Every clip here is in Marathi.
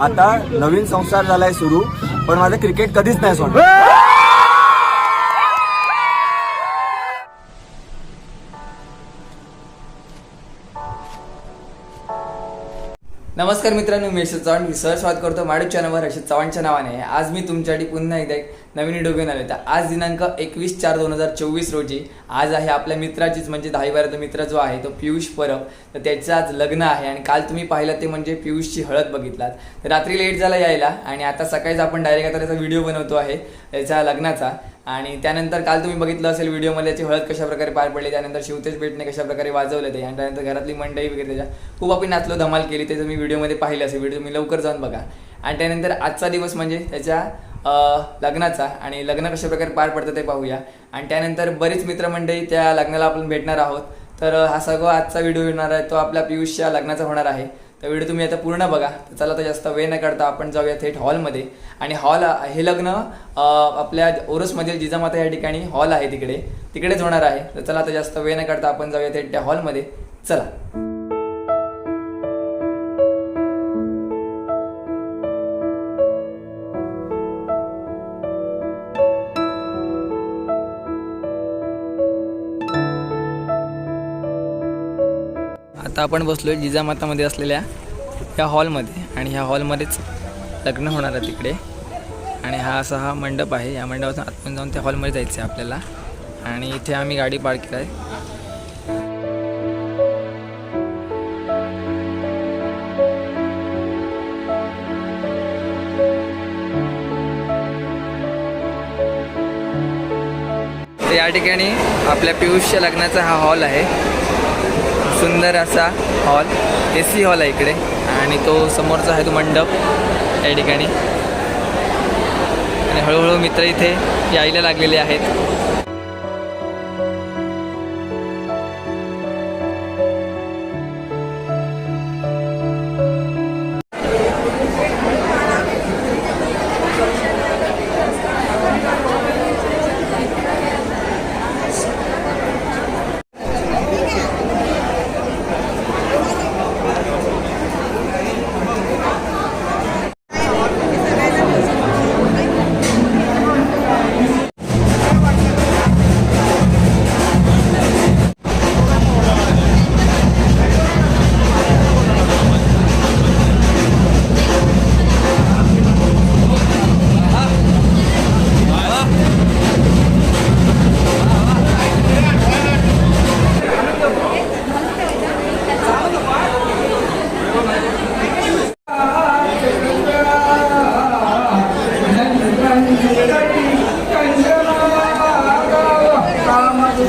आता नवीन संसार झालाय सुरू पण माझं क्रिकेट कधीच नाही सोडलं नमस्कार मित्रांनो मी यशवंत चव्हाण. मी सहज स्वागत करतो माडू चॅनलवर हर्षद चव्हाणच्या नावाने. आज मी तुमच्यासाठी पुन्हा एकदा एक नवीन व्हिडिओ घेऊन आलो तर आज दिनांक एकवीस चार दोन हजार चोवीस रोजी आज आहे आपल्या मित्राचीच म्हणजे दहावी बाराचा मित्र जो आहे तो पियुष परब. तर त्याचं आज लग्न आहे आणि काल तुम्ही पाहिलं ते म्हणजे पियुषची हळद बघितलात. तर रात्री लेट झाला यायला आणि आता सकाळीच आपण डायरेक्ट आता त्याचा व्हिडिओ बनवतो आहे त्याच्या लग्नाचा. आणि त्यानंतर काल तुम्ही बघितलं असेल व्हिडिओमध्ये त्याची हळद कशाप्रकारे पार पडली त्यानंतर शिवतेज बेटने कशाप्रकारे वाजवलं ते. आणि त्यानंतर घरातली मंडई वगैरे त्याच्या खूप आपण नाचलो धमाल केली ते तुम्ही व्हिडिओमध्ये पाहिलं असेल. व्हिडिओ तुम्ही लवकर जाऊन बघा. आणि त्यानंतर आजचा दिवस म्हणजे त्याच्या लग्नाचा आणि लग्न कशा प्रकारे पार पडतं ते पाहूया. आणि त्यानंतर बरीच मित्रमंडळी त्या लग्नाला आपण भेटणार आहोत. तर हा सगळा आजचा व्हिडिओ येणार आहे. तो आपल्या पियुषच्या लग्नाचा होणार आहे. तर व्हिडिओ तुम्ही आता पूर्ण बघा. तर चला तर जास्त वेळ न करता आपण जाऊया थेट हॉलमध्ये. आणि हॉल हे लग्न आपल्या ओरसमधील जिजामाता या ठिकाणी हॉल आहे तिकडे. तिकडेच होणार आहे. तर चला आता जास्त वेळ न करता आपण जाऊया थेट त्या हॉलमध्ये. चला. आता आपण बसलो आहे जिजामातामध्ये असलेल्या ह्या हॉलमध्ये आणि ह्या हॉलमध्येच लग्न होणार आहे तिकडे. आणि हा असा हा मंडप आहे. या मंडपातून आतमध्ये जाऊन त्या हॉलमध्ये जायचं आहे आपल्याला. आणि इथे आम्ही गाडी पार्क केली आहे तर या ठिकाणी आपल्या पियुषच्या लग्नाचा हा हॉल आहे. सुंदर असा हॉल ए सी हॉल आहे इकडे. आणि तो समोरचा आहे तो मंडप या ठिकाणी. आणि हळूहळू मित्र इथे यायला लागलेले आहेत.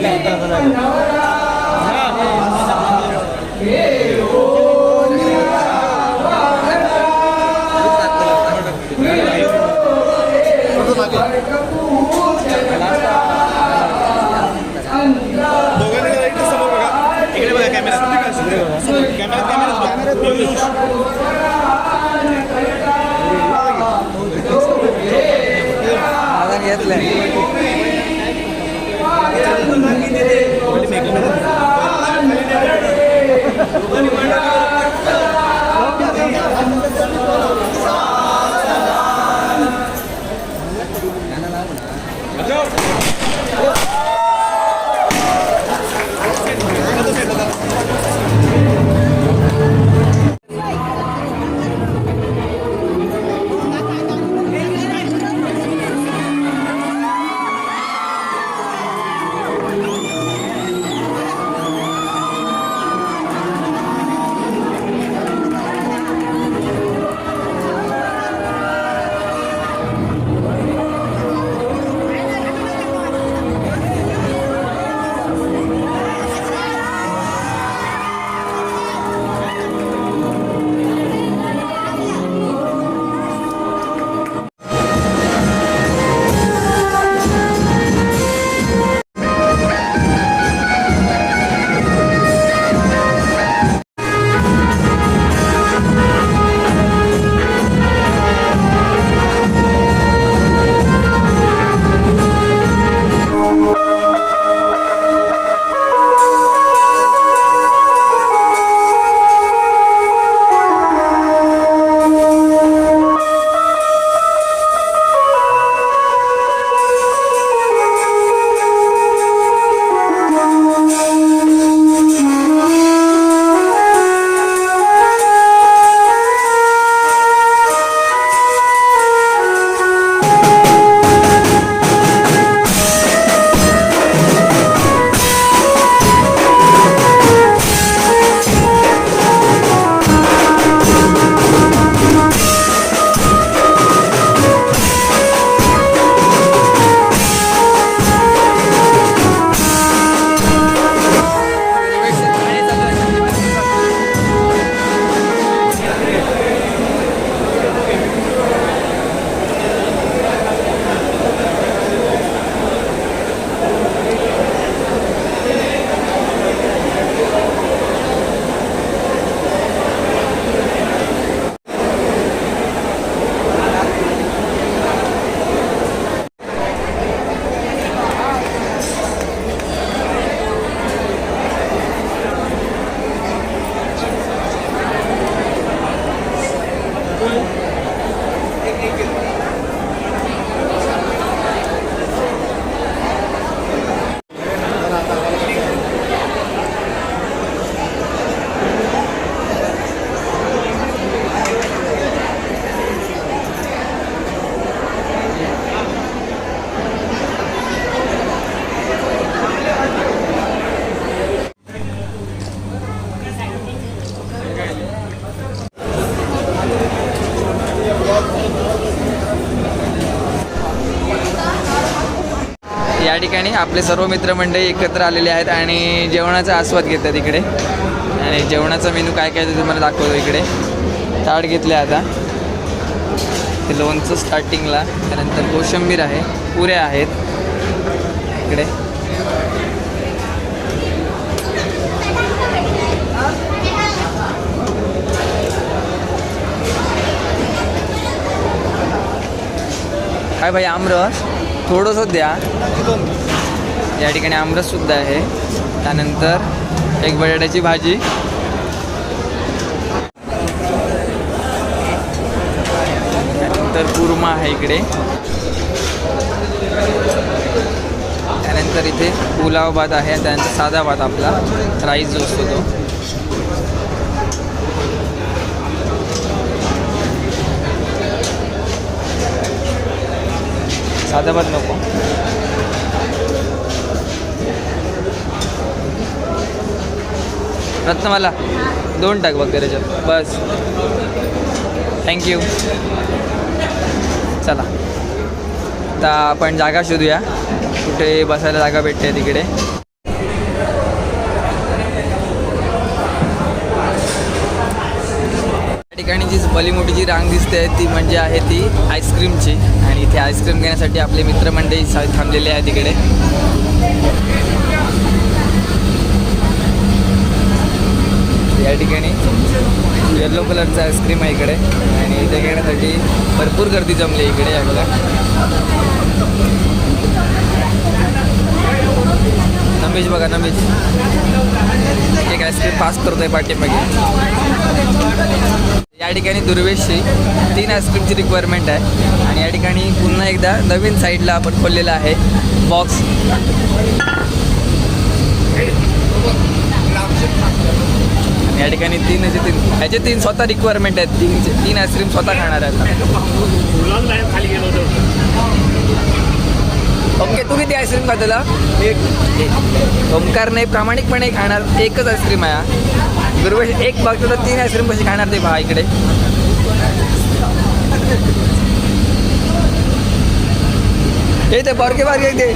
Lima. ఎక్కడ आपले सर्व मित्रमंडळी एकत्र आलेले आहेत आणि जेवणाचा आस्वाद घेतात इकडे. आणि जेवणाचा मेनू काय काय ते तुम्हाला दाखवतो इकडे. ताट घेतले आता. ते लोणचं स्टार्टिंगला त्यानंतर कोशिंबीर आहे पुऱ्या आहेत. इकडे. काय भाई आमरस थोडंसं द्या. या ठिकाणी आमरससुद्धा आहे. त्यानंतर एक बटाट्याची भाजी. त्यानंतर कुर्मा आहे इकडे. त्यानंतर इथे पुलाव भात आहे त्यानंतर साधा भात आपला राईस जो असतो तो. साधा भात नको. रत्नमाला दोन टाक बघ त्याच्यात. बस. थँक्यू चला. आता आपण जागा शोधूया. कुठे बसायला जागा भेटते तिकडे. ठिकाणी जी भली मोठी जी रांग दिसते ती म्हणजे आहे ती आईस्क्रीमची. आणि इथे आईस्क्रीम घेण्यासाठी आपले मित्रमंडळी सा- थांबलेले आहे तिकडे. या ठिकाणी येल्लो कलरचा आईस्क्रीम आहे इकडे. आणि इथे घेण्यासाठी भरपूर गर्दी जमली आहे इकडे या नमेश बघा नमेश. एक आईस्क्रीम पास करतोय पाठीमागे. या ठिकाणी दुर्वेशची तीन आईस्क्रीमची रिक्वायरमेंट आहे. आणि या ठिकाणी पुन्हा एकदा नवीन साईडला आपण खोललेला आहे. बॉक्स या ठिकाणी तीन याचे तीन ह्याचे तीन स्वतः रिक्वायरमेंट आहेत. तीन तीन आईस्क्रीम स्वतः खाणार आहेत. ओके तू किती आईस्क्रीम खातला एक ओंकारने प्रामाणिकपणे खाणार एकच आईस्क्रीम आहे बरोबर गुरुवेश एक बघतो तर तीन आईस्क्रीम कशी खाणार ते पहा इकडे. हे ते बारके बारके ते.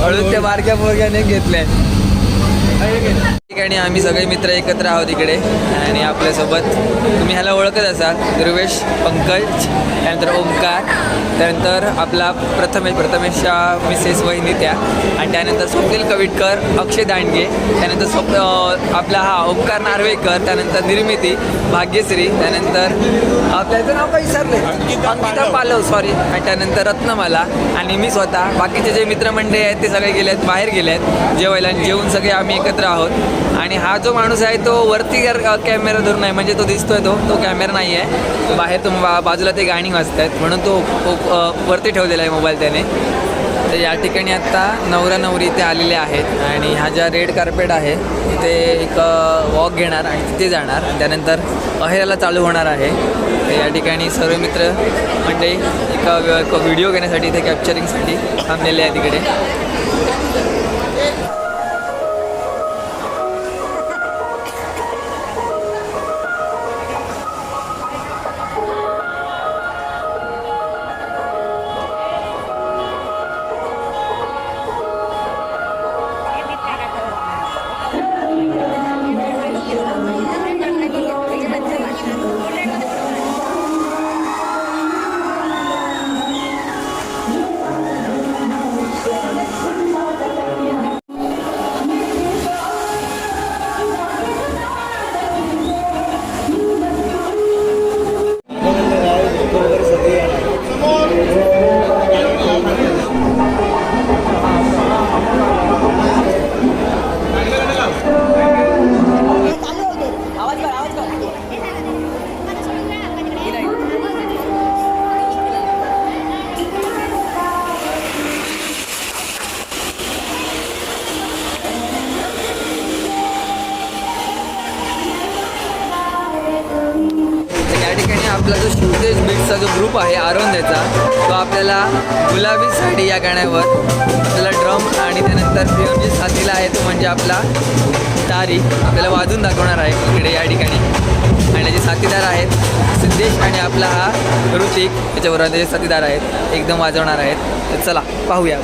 हळूच त्या बारक्या बोरक्याने घेतल्या. 哎，给 ठिकाणी आम्ही सगळे मित्र एकत्र आहोत इकडे. आणि आपल्यासोबत तुम्ही ह्याला ओळखत असाल. दुर्वेश पंकज त्यानंतर ओंकार त्यानंतर आपला प्रथमेश प्रथमेशच्या मिसेस वहिनी त्या. आणि त्यानंतर स्वप्नील कविटकर अक्षय दांडगे त्यानंतर स्वप्न आपला हा ओंकार नार्वेकर त्यानंतर निर्मिती भाग्यश्री त्यानंतर आपल्याचं नाव काही विसरले? अंकिता पालव. सॉरी आणि त्यानंतर रत्नमाला आणि मी स्वतः. बाकीचे जे मित्रमंडळी आहेत ते सगळे गेले आहेत बाहेर गेले आहेत जेवायला आणि जेवून सगळे आम्ही एकत्र आहोत. आणि हा जो माणूस आहे तो वरती कॅमेरा धरून आहे. म्हणजे तो दिसतोय तो. तो कॅमेरा नाही आहे. बाहेर तो बा- बाजूला ते गाणी वाजत आहेत म्हणून तो वरती ठेवलेला आहे मोबाईल त्याने. तर या ठिकाणी आत्ता नवरा नवरी इथे आलेले आहेत. आणि हा ज्या रेड कार्पेट आहे तिथे एक वॉक घेणार आणि तिथे जाणार. आणि त्यानंतर अहेराला चालू होणार आहे. तर या ठिकाणी सर्व मित्र म्हणजे एका व्हिडिओ घेण्यासाठी इथे कॅप्चरिंगसाठी थांबलेले आहे तिकडे 거. शिवतेज जो ग्रुप आहे आरोंदेचा तो आपल्याला गुलाबी साडी या गाण्यावर आपल्याला ड्रम आणि त्यानंतर पिओजी साथीला आहे. तो म्हणजे आपला तारी आपल्याला वाजून दाखवणार आहे इकडे या ठिकाणी. आणि त्याचे साथीदार आहेत सिद्धेश आणि आपला हा ऋतिक त्याच्याबरोबर त्याचे साथीदार आहेत एकदम वाजवणार आहेत. तर चला पाहूया.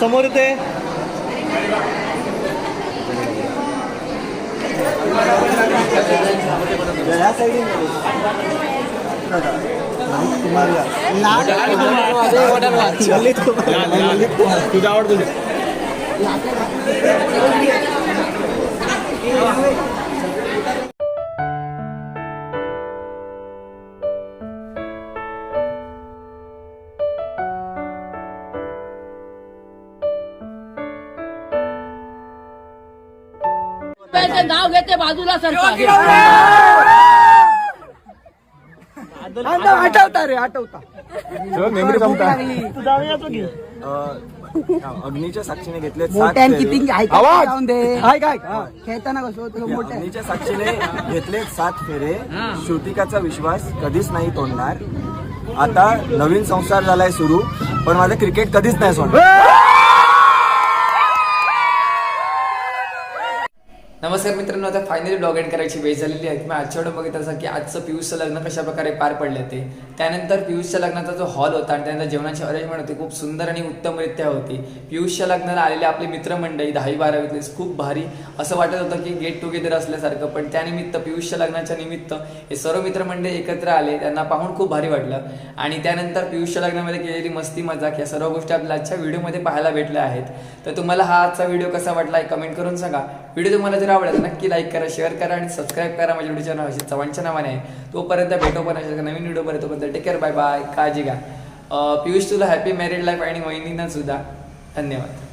समोर येते तुझा आवडतो नाव घेते बाजूला सरकार. आठवता रे आठवता अग्नीच्या साक्षीने घेतले सात फेरे. जाऊन दे. हाय काय खेळताना कसं अग्नीच्या साक्षीने घेतले सात फेरे. श्रुतिकाचा विश्वास कधीच नाही तोडणार. आता नवीन संसार झालाय सुरू पण माझं क्रिकेट कधीच नाही सोडणार. नमस्कार मित्रांनो आता फायनली ब्लॉग इन करायची वेळ झालेली आहे. मी आजच्या वेळेला बघित असा की आजचं पियुषचं लग्न कशा प्रकारे पार पडले ते. त्यानंतर पियुषच्या लग्नाचा जो हॉल होता आणि त्यानंतर जेवणाची अरेंजमेंट होती खूप सुंदर आणि उत्तमरित्या होती. पियुषच्या लग्नाला आलेले आपले मित्रमंडळी दहावी बारावीतले खूप भारी असं वाटत होतं की गेट टुगेदर असल्यासारखं पण त्यानिमित्त पियुषच्या लग्नाच्या निमित्त हे सर्व मित्रमंडळी एकत्र आले त्यांना पाहून खूप भारी वाटलं. आणि त्यानंतर पियुषच्या लग्नामध्ये केलेली मस्ती मजाक या सर्व गोष्टी आपल्या आजच्या व्हिडिओमध्ये पाहायला भेटल्या आहेत. तर तुम्हाला हा आजचा व्हिडिओ कसा वाटला कमेंट करून सांगा. व्हिडिओ तुम्हाला जर आवडला नक्की लाईक करा शेअर करा आणि सबस्क्राईब करा माझ्या व्हिडिओच्या नाव अशी चव्हाणच्या नावाने. आहे तोपर्यंत भेटो पण अशा नवीन व्हिडिओ पर्यंत तोपर्यंत टेक केअर बाय बाय काळजी घ्या. पियुष तुला हॅपी मॅरिड लाईफ आणि वहिनींना सुद्धा. धन्यवाद.